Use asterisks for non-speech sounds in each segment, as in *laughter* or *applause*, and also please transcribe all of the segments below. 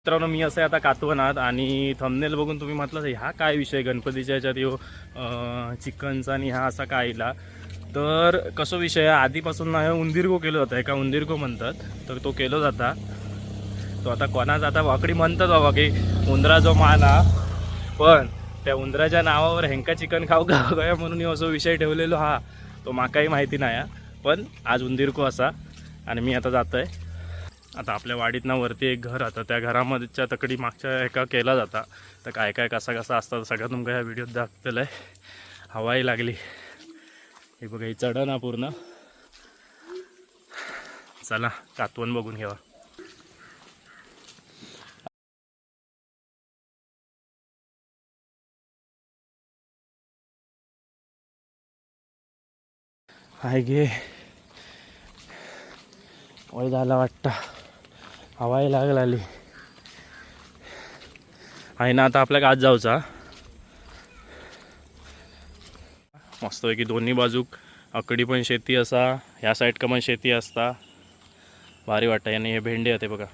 मित्रांनो मी असं आता कातवनात आणि थंबनेल बघून तुम्ही म्हटलं ह्या काय विषय? गणपतीच्या ह्याच्यात यो चिकनचा आणि हा असा काय आला तर कसं विषय आधीपासून ना हे उंदीरगो केलं जातं एका उंदीरगो म्हणतात. तर तो केलो जाता. तो आता कोणाचा? आता वाकडी म्हणतात बाबा की उंदरा जो मान हा. पण त्या उंदराच्या नावावर हेंका चिकन खाऊ का *laughs* म्हणून ह्यो असो विषय ठेवलेलो हा. तो माकाही माहिती नाही हा. पण आज उंदीरको असा. आणि मी आता जातोय. आता आपल्या वाडीतनं वरती एक घर आता त्या घरामध्येच्या तकडी मागच्या एका केला जाता. तर काय काय कसा कसा असतात सगळं तुमका ह्या व्हिडिओत दाखवलेलं आहे हवाही लागली. हे बघा ही चढ ना पूर्ण. चला कातवण बघून घ्यावा हाय गे. वय झाला वाटतं. हवाही लागलाली आहे ना आता आपल्याक आज जाऊचा. मस्तपैकी दोन्ही बाजूक अकडी पण शेती असा ह्या साईडका पण शेती असता. भारी वाटतं आणि हे भेंडे येते बघा.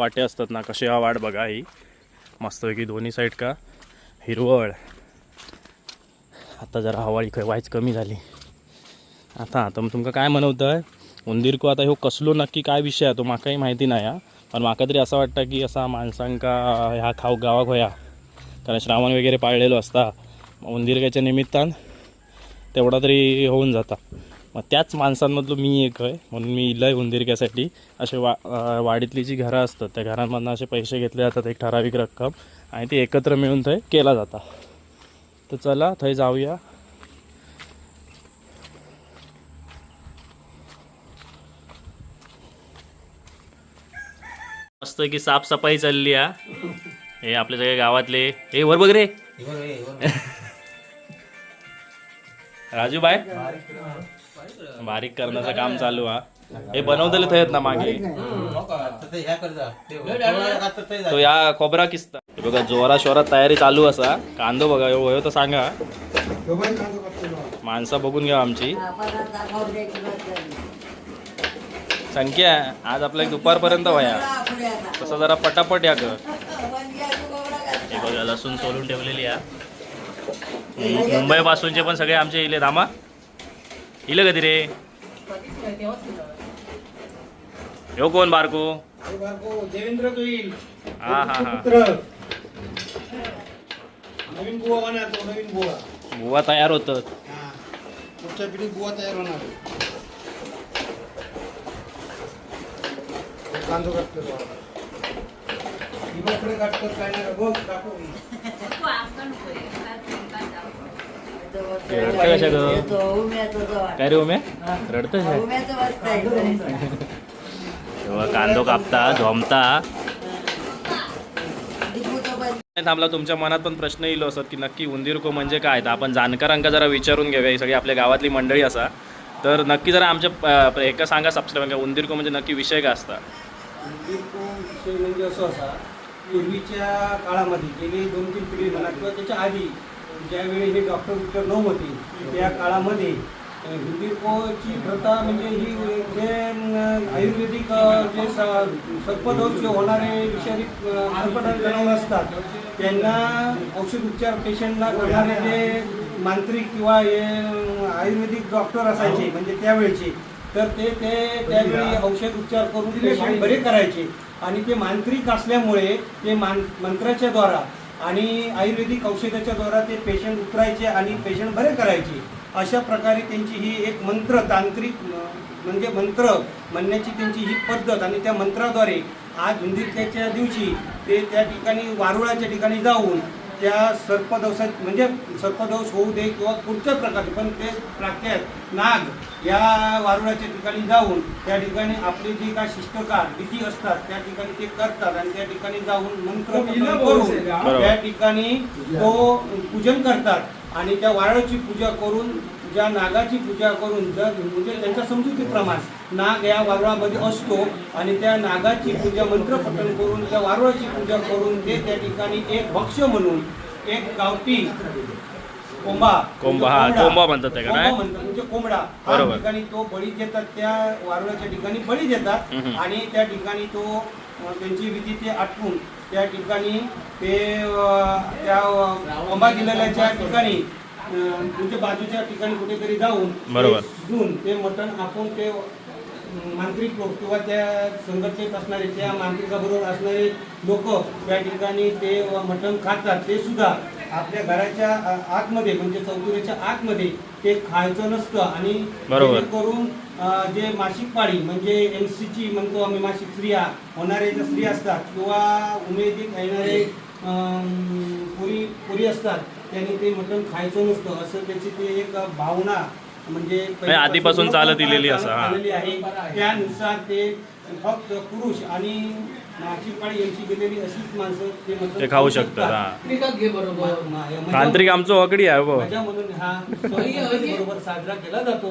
वाटे असतात ना कशी हा वाट बघा ही. मस्तपैकी दोन्ही साईड का. हिरवळ. आता जरा हवाळी व्हायच वायच कमी झाली. आता आता मग तुमका काय म्हणवत आहे को आता ह्यो कसलो नक्की काय विषय आहे तो म्हाकाही माहिती नाही हा. पण म्हाका तरी असं वाटतं की असा माणसांका ह्या खाव गावाक होया. कारण श्रावण वगैरे पाळलेलो असता. उंदीरकाच्या निमित्तान तेवढा तरी होऊन जाता. मग त्याच माणसांमधलो मी एक आहे. म्हणून मी इलय उंदीरक्यासाठी असे वा वाडीतली जी घरं असतात त्या घरांमधनं असे पैसे घेतले जातात एक ठराविक रक्कम आणि ते एकत्र मिळून थंय केला जाता. तर चला थंय जाऊया. मस्त की साफसफाई चालली हा. हे आपल्या सगळ्या गावातले. हे वर बघ रे. *laughs* राजू बाय बारीक करण्याचं काम चालू हा. हे बनवलेले थंय ना मागे. तो या खोबरा किस्ता. हे बघा जोरा शोरात तयारी चालू असा. कांदो बघा होयो तर सांगा. माणसं बघून घ्या आमची. संख्या आज आपल्या दुपारपर्यंत वया तसं जरा पटापट या कर हे बघा लसूण सोलून ठेवलेली या. मुंबई पासूनचे पण सगळे आमचे इले. धामा इले कधी रे ह्यो कोण बारको देवेंद्र गोईल हा हा हा पुत्र नवीन बुवा तो नवीन बुवा बुवा तयार होतात हा. पुढच्या पिढीत बुवा तयार होणार कांदो काढतो तो आता. काय नाही बघ काकू रडतं कशा ग काय रे उमे रडतं तेव्हा कांदो कापता झोमता नाही थांबला तुमच्या मनात पण प्रश्न येलो असत की नक्की उंदीरको म्हणजे काय? तर आपण जाणकारांका जरा विचारून घेऊया ही सगळी आपल्या गावातली मंडळी असा. तर नक्की जरा आमच्या एका सांगा सबस्क्राईब उंदीरको म्हणजे नक्की विषय काय असता? उंदीरको विषय म्हणजे असं असा पूर्वीच्या काळामध्ये गेली दोन तीन पिढी म्हणा किंवा त्याच्या आधी ज्यावेळी हे डॉक्टर उपचार नव्हते त्या काळामध्ये अ, हुंदीरकोची प्रथा म्हणजे ही जे आयुर्वेदिक जे सर्पदोष जे होणारे विषारी अ, सर्पदोष जनावर असतात त्यांना औषध उपचार पेशंटला करणारे जे मांत्रिक किंवा हे आयुर्वेदिक डॉक्टर असायचे म्हणजे त्यावेळेचे तर ते ते त्यावेळी औषध उपचार करून पेशंट बरे करायचे. आणि ते मांत्रिक असल्यामुळे ते मान मंत्राच्या द्वारा आणि आयुर्वेदिक औषधाच्या द्वारा ते पेशंट उतरायचे आणि पेशंट बरे करायचे. अशा प्रकारे त्यांची ही एक मंत्र तांत्रिक म्हणजे मंत्र म्हणण्याची त्यांची ही पद्धत आणि त्या मंत्राद्वारे आज हुंदीरक्याच्या दिवशी ते त्या ठिकाणी वारुळाच्या ठिकाणी जाऊन त्या सर्पदोषात म्हणजे सर्पदोष होऊ दे किंवा कुठच्या प्रकारचे पण ते प्राख्यात नाग या वारुळाच्या ठिकाणी जाऊन त्या ठिकाणी आपले जे काय शिष्टकार विधी असतात त्या ठिकाणी ते करतात आणि त्या ठिकाणी जाऊन मंत्र पठण करून त्या ठिकाणी तो पूजन करतात आणि त्या वारुळाची पूजा करून ज्या नागाची पूजा करून जर म्हणजे त्यांच्या समजुतीप्रमाण नाग या वारुळामध्ये असतो आणि त्या नागाची पूजा मंत्रपठण करून त्या वारुळाची पूजा करून ते त्या ठिकाणी एक भक्ष्य म्हणून एक गावठी कोंबा कोंबा, हा. कोंबा म्हणतात त्याला, कोंबा नाही? म्हणतात म्हणजे कोंबडा बरोबर. ठिकाणी तो बळी देतात त्या वारुळाच्या ठिकाणी बळी देतात हम्म. आणि त्या ठिकाणी तो अ, त्यांची विधी ते आटवून त्या ठिकाणी ते अ, त्या अ, कोंबा दिलेल्याच्या ठिकाणी म्हणजे बाजूच्या ठिकाणी कुठेतरी जाऊन बरोबर. ते शिजवून ते मटण आपण ते मांत्रिक लोक किंवा त्या संघटनेत असणारे त्या मांत्रिकाबरोबर असणारे लोक त्या ठिकाणी ते मटण खातात ते सुद्धा आपल्या घराच्या आतमध्ये म्हणजे चौथुरीच्या आतमध्ये ते खायचं नसतं आणि. करून जे मासिक पाळी म्हणजे एम ची म्हणतो आम्ही मासिक स्त्रिया होणारे ज्या स्त्रिया असतात किंवा उमेदीत येणारे पुरी पुरी असतात त्यांनी ते मटण खायचं नसतं असं त्याची ते एक भावना म्हणजे आधीपासून चालत दिलेली असं, हा. आलेली आहे. त्यानुसार ते फक्त पुरुष आणि ते खाऊ शकतात हा. तांत्रिकात घे बरोबर मा- मा- तांत्रिक आमचं ऑगडी आहे हो. हा बरोबर साजरा केला जातो.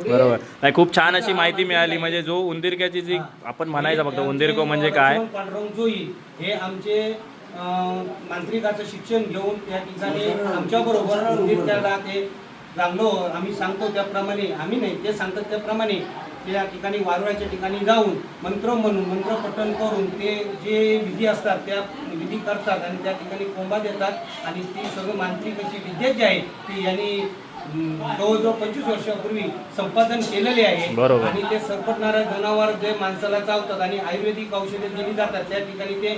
बरोबर. नाही खूप छान अशी माहिती मिळाली म्हणजे जो उंदीरक्याची जी आपण म्हणायचं फक्त उंदीरको म्हणजे काय? पांडुरंग जोई हे आमचे मांत्रिकाचं शिक्षण घेऊन त्या ठिकाणी आमच्या बरोबर उंदीरक्याला ते लागलो आम्ही सांगतो त्याप्रमाणे आम्ही नाही ते सांगतात त्याप्रमाणे त्या ठिकाणी वारुळाच्या ठिकाणी जाऊन मंत्र म्हणून मंत्र पठण करून ते जे विधी असतात त्या विधी करतात आणि त्या ठिकाणी कोंबा देतात आणि ती सगळं मांत्रिक अशी विद्या जी आहे ती यांनी जवळजवळ पंचवीस वर्षापूर्वी संपादन केलेले आहे. आणि ते सरपटणारे जनावर जे माणसाला चावतात आणि आयुर्वेदिक औषधे दिली जातात त्या ठिकाणी ते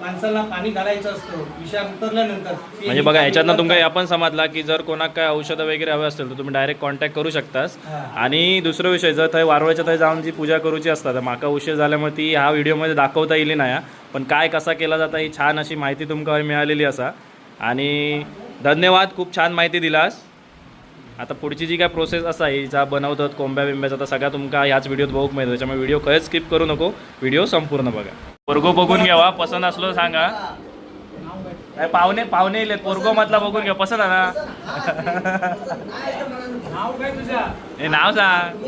माणसाला पाणी घालायचं असतं विषार उतरल्यानंतर म्हणजे बघा पाणी ह्याच्यातनं तुमका. आपण समजला की जर कोणाक काय औषधं वगैरे हवे असतील तर तुम्ही डायरेक्ट कॉन्टॅक्ट करू शकतास. आणि दुसरं विषय जर थंय वारवाच्या थंय जाऊन जी पूजा करूची असतात तर माका उशीर झाल्यामुळे ती ह्या व्हिडिओमध्ये दाखवता येईल नाही. पण काय कसा केला जाता ही छान अशी माहिती तुमका मिळालेली असा आणि धन्यवाद खूप छान माहिती दिलास आता पुढची जी काय प्रोसेस असा ही ज्या बनवतात कोंब्या बिंब्याचा तर सगळ्या तुमका ह्याच व्हिडिओत बघूक मिळतो त्याच्यामुळे व्हिडिओ खरंच स्किप करू नको व्हिडिओ संपूर्ण बघा पोरगो बघून घ्यावा पसंत असलो सांगा. काय पाहुणे पाहुणे येलेत पोरगो मधला बघून घ्या पसंत आला हे नाव सांग.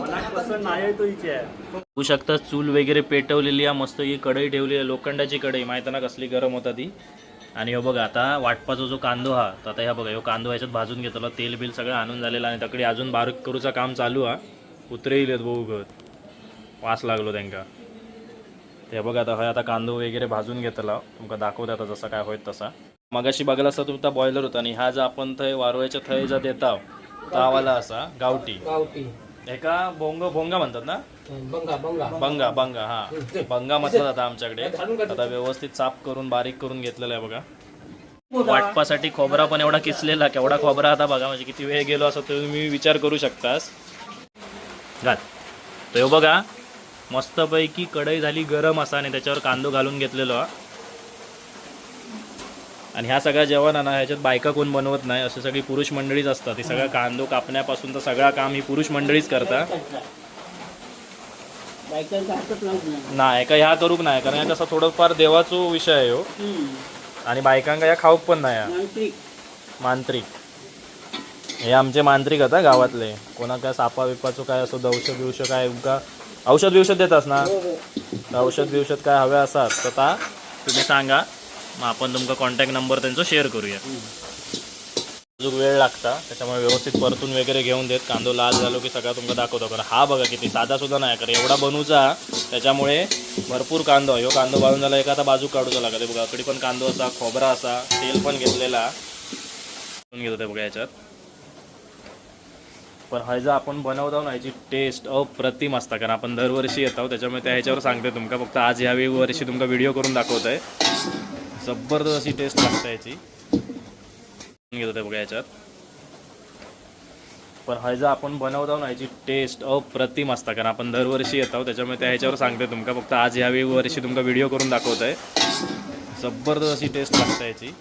होऊ शकता चूल वगैरे पेटवलेली आहे मस्त ही कढई ठेवली आहे लोखंडाची कढई. माहिती ना कसली गरम होता ती? आणि हो बघा आता वाटपाचा जो कांदो हा तर आता ह्या बघा ह्यो कांदो ह्याच्यात भाजून घेतला तेल बिल सगळं आणून झालेलं आणि तकडे अजून बारीक करूचा काम चालू हा. कुत्रे येलेत बघू गत वास लागलो त्यांका. ते बघा आता हय आता कांदो वगैरे भाजून घेतला. तुमका दाखवता आता जसा काय होईल तसा. मगाशी बघायला असता तुमचा बॉयलर होता आणि हा जो आपण थंय वारवळ्याच्या थंय जा देता तावाला असा गावठी. गावठी. एका बोंग भोंगा म्हणतात ना? बंगा बंगा बंगा बंगा हा. बंगा म्हटलं जातं आमच्याकडे. आता व्यवस्थित साफ करून बारीक करून घेतलेला आहे बघा. वाटपासाठी खोबरा पण एवढा किसलेला केवढा खोबरा आता बघा म्हणजे किती वेळ गेलो असं तुम्ही विचार करू शकतास. घाल. तर ह्यो बघा. मस्तपैकी कढई झाली गरम असा आणि त्याच्यावर कांदो घालून घेतलेलो हा. आणि ह्या सगळ्या जेवण ह्याच्यात बायका कोण बनवत नाही असे सगळी पुरुष मंडळीच असतात. ती सगळा कांदो कापण्यापासून तर सगळं काम ही पुरुष मंडळीच करतात. नाही का ह्या करूक नाही कारण ह्या कसं थोडंफार देवाचो विषय आहे हो. आणि बायकांका या खाऊक पण नाही मांत्रिक. हे आमचे मांत्रिक आता गावातले. कोणा काय सापा बिपाचो काय असो दौष बिवश काय का औषध बिवषध देतास ना औषध बिवषध काय हवे असतात तर ता तुम्ही सांगा. मग आपण तुमका कॉन्टॅक्ट नंबर त्यांचा शेअर करूया. अजून वेळ लागता त्याच्यामुळे व्यवस्थित परतून वगैरे घेऊन देत. कांदो लाल झालो की सगळा तुमका दाखवतो. कारण हा बघा किती साधा सुद्धा नाही कारण एवढा बनवूचा त्याच्यामुळे भरपूर कांदो ह्यो कांदो भाजून झाला एका आता बाजू काढूचा लागत बघा कडी पण कांदो असा खोबरा असा तेल पण घेतलेला. घेतो ते बघा याच्यात. पण हय जर आपण बनवतो ना याची टेस्ट अप्रतिम असता. कारण आपण दरवर्षी येतो त्याच्यामुळे त्या ह्याच्यावर सांगते तुमका. फक्त आज ह्या वर्षी तुमका व्हिडिओ करून दाखवत आहे जबरदस्त अशी टेस्ट लागते याची. घेत होते बघा याच्यात. पण हय जर आपण बनवतो ना याची टेस्ट अप्रतिम असता. कारण आपण दरवर्षी येतो त्याच्यामुळे त्या ह्याच्यावर सांगते तुमका. फक्त आज ह्या वर्षी तुमका व्हिडिओ करून दाखवत आहे जबरदस्त अशी टेस्ट लागते याची.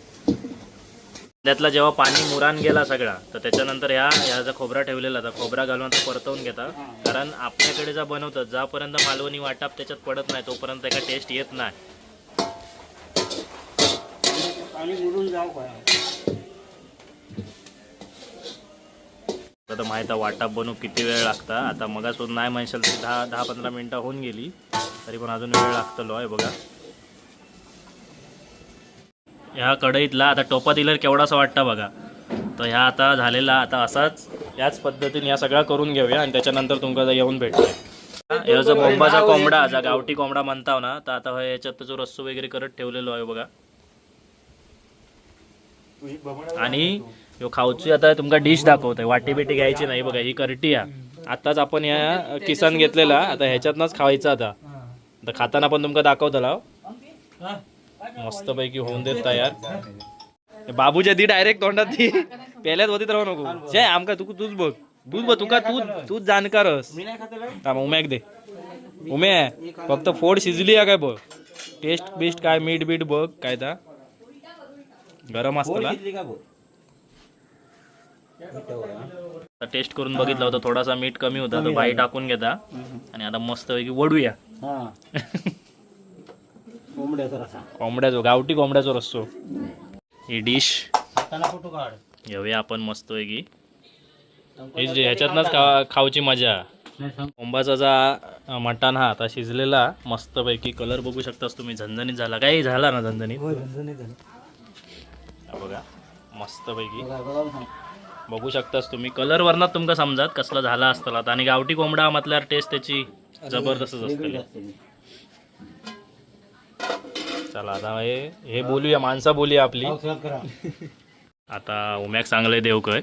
त्यातला जेव्हा पाणी मुरान गेला सगळा तर त्याच्यानंतर ह्या ह्या जो खोबरा ठेवलेला होता खोबरा घालून आता परतवून घेता. कारण आपल्याकडे जा बनवतात जोपर्यंत मालवणी वाटाप त्याच्यात पडत नाही तोपर्यंत त्याचा टेस्ट येत नाही. आता माहीत आहे वाटा बनवू किती वेळ लागता. आता मगासून नाही म्हणशाल तरी दहा दहा पंधरा मिनटं होऊन गेली. तरी पण अजून वेळ लागतलो आहे बघा. ह्या कढईतला आता टोपात केवढा केवढासा वाटतं बघा. तर ह्या आता झालेला आता असाच याच पद्धतीने या सगळा करून घेऊया आणि त्याच्यानंतर तुमका येऊन भेटतो जो बोंबाचा कोंबडा जा गावठी कोंबडा म्हणताव ना तर आता याच्यात जो रस्सो वगैरे करत ठेवलेलो आहे बघा. आणि ह्यो खाऊची आता तुमका डिश दाखवतोय. वाटी बिटी घ्यायची नाही बघा ही करटी आहे. आताच आपण या किसान घेतलेला आता ह्याच्यातनच खावायचं आता. आता खाताना पण तुमका दाखवतला मस्त पैकी होऊन देत तयार बाबूच्या ती डायरेक्ट तोंडात ती. पहिल्याच होतीत राहू नको. जय आमका तू तूच बघ. तूच बघ तुका तू तूच जाणकारस थांब उम्याक दे. उमे फक्त फोड शिजली आहे काय बघ. टेस्ट बिस्ट काय मीठ बीठ बघ काय ता. गरम असतं टेस्ट करून बघितलं होतं थोडासा मीठ कमी होता तो बाई टाकून घेता. आणि आता मस्त पैकी वडूया *laughs* कोंबड्याचा रसा. कोंबड्याचो गावठी कोंबड्याचो रस्सो. ही डिश. हाताला फोटो काढ. घेऊया आपण मस्त पैकी. हे जे ह्याच्यातनंच खा खाऊची मजा. कोंबाचा जा मटण हा आता शिजलेला. मस्त पैकी कलर बघू शकतास तुम्ही. झणझणीत झाला. काही झाला ना झणझणीत? हा बघा. मस्त पैकी. बघू शकतास तुम्ही. कलर वरनात तुमका समजात कसला झाला असताला. आता आणि गावठी कोंबडा म्हटल्यावर टेस्ट त्याची जबरदस्तच असते चला आता हे हे बोलूया माणसा बोलूया आपली. आता उम्याक चांगले देव काय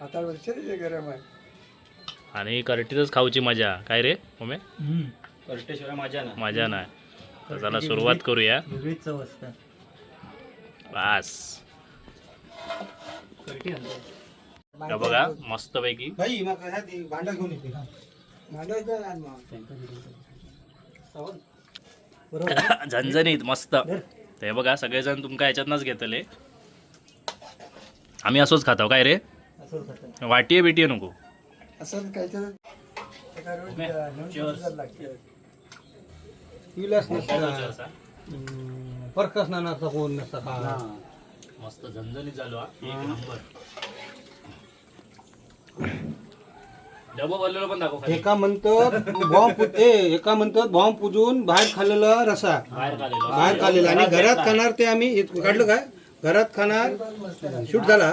आता वर्षाचे गरम आहे आणि करटीतच खाऊची मजा. काय रे उमे माझ्या ना मजा नाही. तर चला सुरुवात करूया. बास. हे बघा मस्त पैकी भांडा घेऊन येते *laughs* झणझणीत मस्त. तर हे बघा सगळेजण तुमका ह्याच्यातनंच घेतले आम्ही असंच खातो काय रे. वाटीये बिटीये नको. फरकच ना नसता. कोण नसता. मस्त झणझणीत झालो. एक नंबर. डबा भरलेलो पण दाखव खाली. एका म्हणतात बॉम्ब पु- ए एका म्हणतात बॉम्ब पुजून बाहेर खाल्लेला रसा. बाहेर खालेलो बाहेर खाल्लेला. आणि घरात खाणार ते आम्ही काढलं काय? घरात खाणार शूट झाला.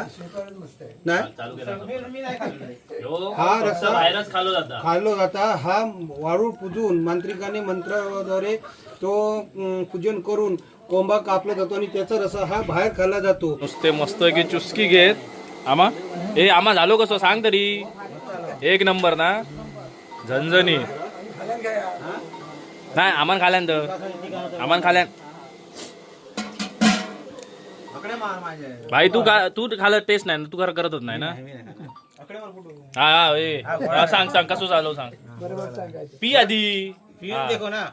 नाही चालू केला ह्यो हा फक्त रस्सा- बाहेरच खालो जाता. खाल्लो जाता. हा वाळू पूजून मांत्रिकाने मंत्राद्वारे तो अं, पूजन करून कोंबा कापला जातो आणि त्याचा रसा हा बाहेर खाल्ला जातो. नुसते मस्त की चुस्की घेत. आमा ए आमा झालो कसं? सांग तरी. एक नंबर ना? झणझणी. नाही आमान खाल्यान तर. आम्हाला खाल्यान. भाई तू का तू खाल टेस्ट नाही ना तू कर करतच नाही ना? हा हा ए. हा, सांग सांग कसं झालं सांग. पी आधी. हा. ना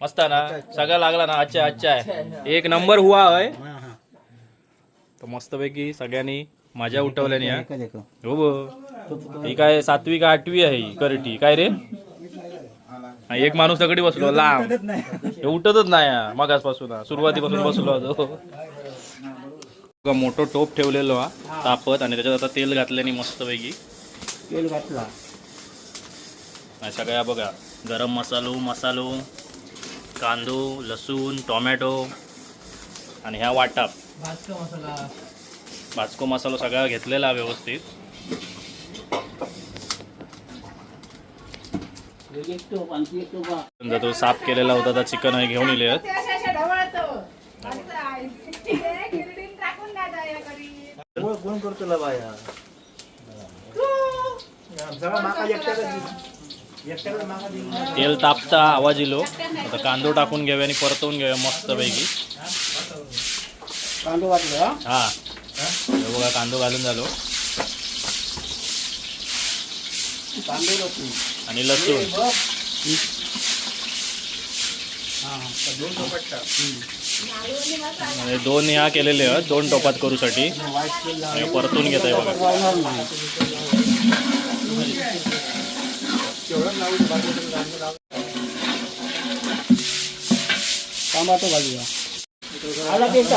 मस्त आहे ना? सगळा लागला ना? अच्छा अच्छा. आहे एक नंबर हुआ आहे तर मस्तपैकी सगळ्यांनी मजा उठवल्याने हो. ब ही काय सातवी का आठवी आहे ही करटी? काय रे? हा, एक माणूस सगळी बसलो लांब. हे उठतच नाही हा, मगासपासून हा. सुरुवातीपासून बसलो बघा, मोठं टोप ठेवलेलो हा तापत आणि त्याच्यात आता तेल घातल्याने मस्तपैकी. तेल घातला. आणि सगळ्या बघा गरम मसालो मसालो कांदो लसूण टोमॅटो आणि ह्या वाटाप भाजको मसालो सगळा घेतलेला व्यवस्थित. समजा तो साफ केलेला होता तर चिकन आहे. घेऊन येले. कोण करतो बाया? तेल तापता आवाज इलो आता कांदो टाकून घेऊया आणि परतवून घेऊया मस्तपैकी. कांदो घातला हा? हे. बघा कांदो घालून झालो. कांदो आणि लसूण. आणि दोन ह्या केलेले आहेत दोन टोपात करूसाठी. परतून घेत आहे बघा टमाटो भाजूया आला पेस्ट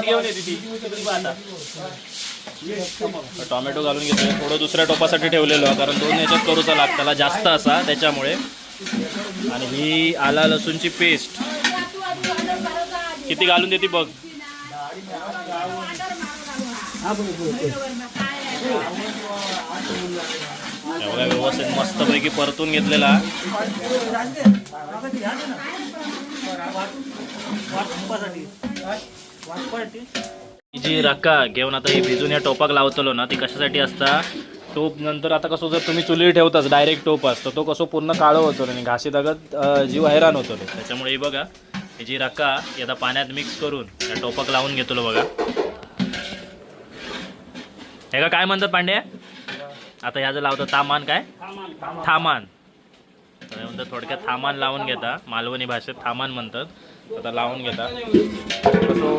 घेऊन येते ती. टोमॅटो घालून घेतोय थोडं दुसऱ्या टोपासाठी ठेवलेलो आहे, कारण दोन याच्यात करूचा लाग त्याला जास्त असा त्याच्यामुळे. आणि ही आला लसूणची पेस्ट. किती घालून देते बघ. एवढ्या व्यवस्थित मस्तपैकी परतून घेतलेला. ही जी रक्का घेऊन आता ही भिजून या टोपाक लावतलो ना ती कशासाठी असता? टोप नंतर आता कसं जर तुम्ही चुलीर ठेवताच डायरेक्ट टोप असतो तो कसं पूर्ण काळं होतो आणि घाशी दगत जीव हैराण होतो त्याच्यामुळे ही बघा ही जी रक्का ही आता पाण्यात मिक्स करून या टोपाक लावून घेतलो बघा. हे का काय म्हणतात पांडे आता ह्या जर लावतो तामान काय? थामान. तर म्हणतात थोडक्यात थामान लावून घेता मालवणी भाषेत थामान म्हणतात. आता लावून घेता सो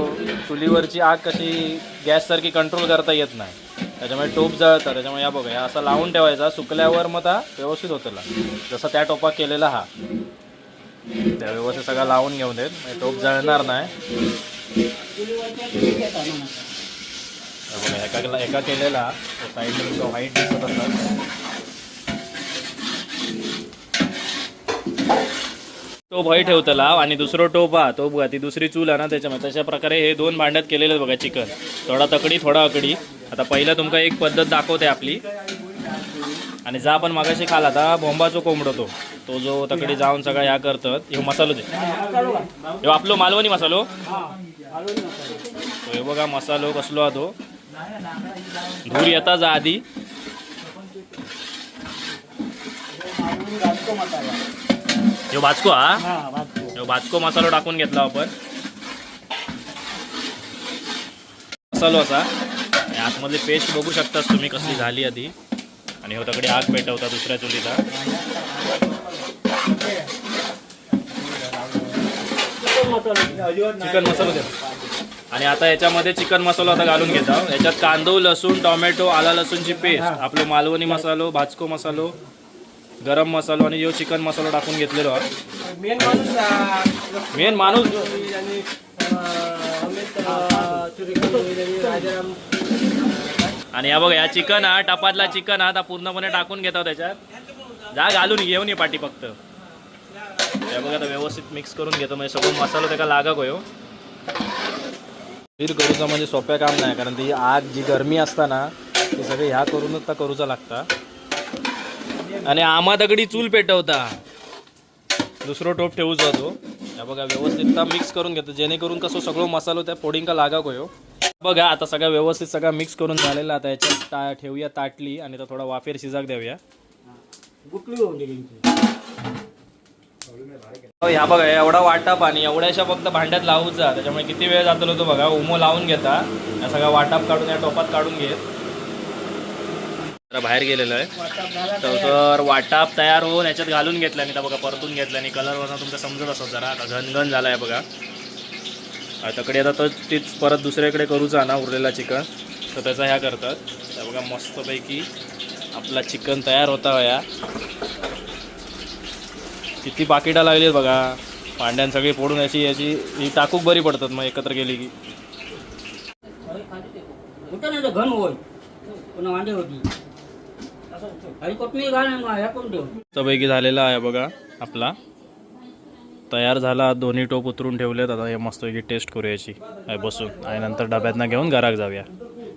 चुलीवरची आग कशी गॅससारखी कंट्रोल करता येत नाही. त्याच्यामुळे टोप जळतं. त्याच्यामुळे या बघा या असा लावून ठेवायचा. सुकल्यावर मग आता व्यवस्थित होतं जसं त्या टोपा केलेला हा. त्या व्यवस्थित सगळं लावून घेऊन देत. म्हणजे टोप जळणार नाही. बघा एका एका केलेला. साईडला व्हाईट दिसत असतात टोप हय लाव आणि दुसरं टोप हा तो बघा ती दुसरी चूल आहे ना त्याच्यामध्ये. तशा प्रकारे हे दोन भांड्यात केलेलं बघा चिकन. थोडा तकडी थोडा अकडी. आता पहिला तुमका एक पद्धत दाखवते आपली. आणि जा आपण मागाशी खाला आता बोंबाचो कोंबडो तो. तो जो तकडी जाऊन सगळा या करतात हे मसालो दे ह्यो आपलो मालवणी मसालो? हे बघा मसालो कसलो हा तो. धूर येता जा आधी. ह्यो भाजको हा? ह्यो भाजको मसालो टाकून घेतला आपण. मसालो असा. आणि आतमधली पेस्ट बघू शकतास तुम्ही कसली झाली आधी. आणि हो तकडे आग पेटवता दुसऱ्या चुलीचा चिकन मसाला द्या. आणि आता याच्यामध्ये चिकन मसाला आता घालून घेता याच्यात कांदो लसूण टोमॅटो आला लसूणची पेस्ट आपलं मालवणी मसालो भाजको मसालो. गरम मसालो आणि यो चिकन मसाला टाकून घेतलेलो आहे मेन माणूस मेन माणूस आणि या बघा या चिकन हा टपातला चिकन हा आता पूर्णपणे टाकून घेतो त्याच्यात. जा घालून घेऊन ये पाठी फक्त. या बघा आता व्यवस्थित मिक्स करून घेतो. म्हणजे सगळं मसाला त्याला लागा गयो खीर करूचा म्हणजे सोप्या काम नाही कारण ती आग जी गरमी असता ना ती सगळी ह्या करूनच तर करूचा लागता. आणि आमा दगडी चूल पेटवता. दुसरं टोप ठेवूच होतो या बघा व्यवस्थित मिक्स करून घेतो. जेणेकरून कसं सगळं मसालो त्या फोडिंग लागा गयो बघा आता सगळं व्यवस्थित सगळं मिक्स करून झालेलं आता याच्यात ता ठेवूया ताटली आणि तो थोडा वाफेर शिजाक गेली हो, ह्या बघा एवढा वाटाप आणि एवढ्याशा फक्त भांड्यात लावूच. जा त्याच्यामुळे किती वेळ जातो तो बघा. उमो लावून घेता. या सगळा वाटाप काढून या टोपात काढून घेत. बाहेर गेलेलो आहे. तर तर वाटाप तयार होऊन याच्यात घालून घेतला आणि बघा परतून घेतला आणि कलरवरनं तुमचा समजत असत जरा. आता घनघन झाला आहे बघा तकडे आता तर तीच परत दुसऱ्याकडे करूचा ना उरलेला चिकन. तर त्याचा ह्या करतात. त्या बघा मस्तपैकी आपला चिकन तयार होता या किती पाकिटा लागली बघा. पांड्यान सगळी फोडून याची याची ही टाकूक बरी पडतात मग एकत्र गेली की. घन होय पुन्हा वांडे होती आणि कोथमीर घाल ठेव झालेला आहे बघा आपला. तयार झाला दोन्ही टोप उतरून ठेवलेत. आता हे मस्तपैकी टेस्ट करू याची. बसून आणि नंतर डब्यातनं घेऊन घराक जाऊया.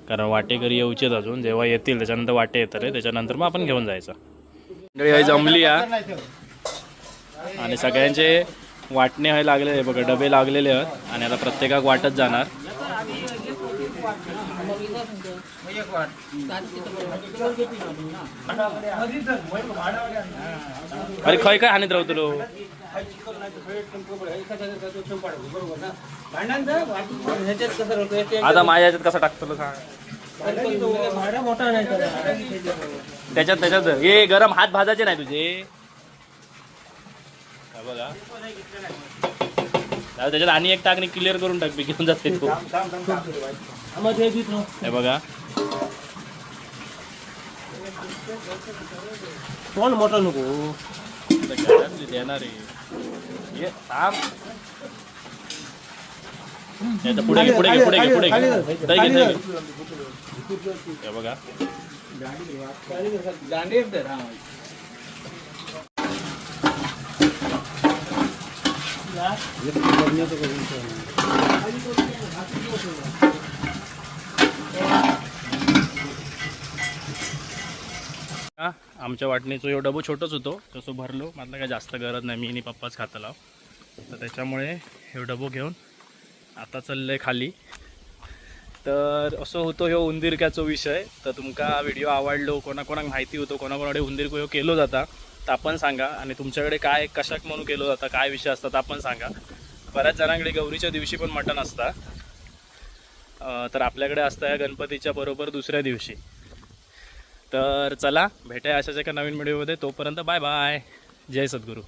कारण वाटेकरी येऊचेत अजून. जेव्हा येतील त्याच्यानंतर वाटे येतात रे. त्याच्यानंतर मग आपण घेऊन जायचं. मंडळी जमली या आणि सगळ्यांचे वाटणे हे लागलेले आहे बघा डबे लागलेले आहेत. आणि आता प्रत्येकाक वाटत जाणार. अरे खय काय हानीत राहू तुलो. ह्याच्यात कसं होतं आता माझ्या ह्याच्यात कसं टाकतो त्याच्यात त्याच्यात. हे गरम हात भाजायचे नाही तुझे. हा बघा. त्याच्यात आणि एक टाकणी क्लिअर करून टाक घेऊन जाते तो. हे बघा. कोण मोठा नको देणार आहे हे पुढे घे पुढे घे पुढे घे पुढे घे बघा आमच्या वाटणीचं एवढं डबो छोटंच होतो. तसं भरलो. मला काय जास्त गरज नाही. मी आणि पप्पाच खाता लाव. तर त्याच्यामुळे हे डबो घेऊन आता चाललं आहे खाली. तर असं होतो ह्यो उंदीरक्याचो विषय. तर तुमका व्हिडिओ आवडलो कोणाकोणाक माहिती होतो कोणाकोणाकडे उंदीर ह्यो केलो जाता तर आपण सांगा. आणि तुमच्याकडे काय कशाक म्हणून केलो जाता काय विषय असतात आपण सांगा. बऱ्याच जणांकडे गौरीच्या दिवशी पण मटण असतं. तर आपल्याकडे असतं या गणपतीच्या बरोबर दुसऱ्या दिवशी. तर चला भेटाय अशाच एका नवीन व्हिडिओमध्ये. तोपर्यंत बाय बाय. जय सद्गुरू.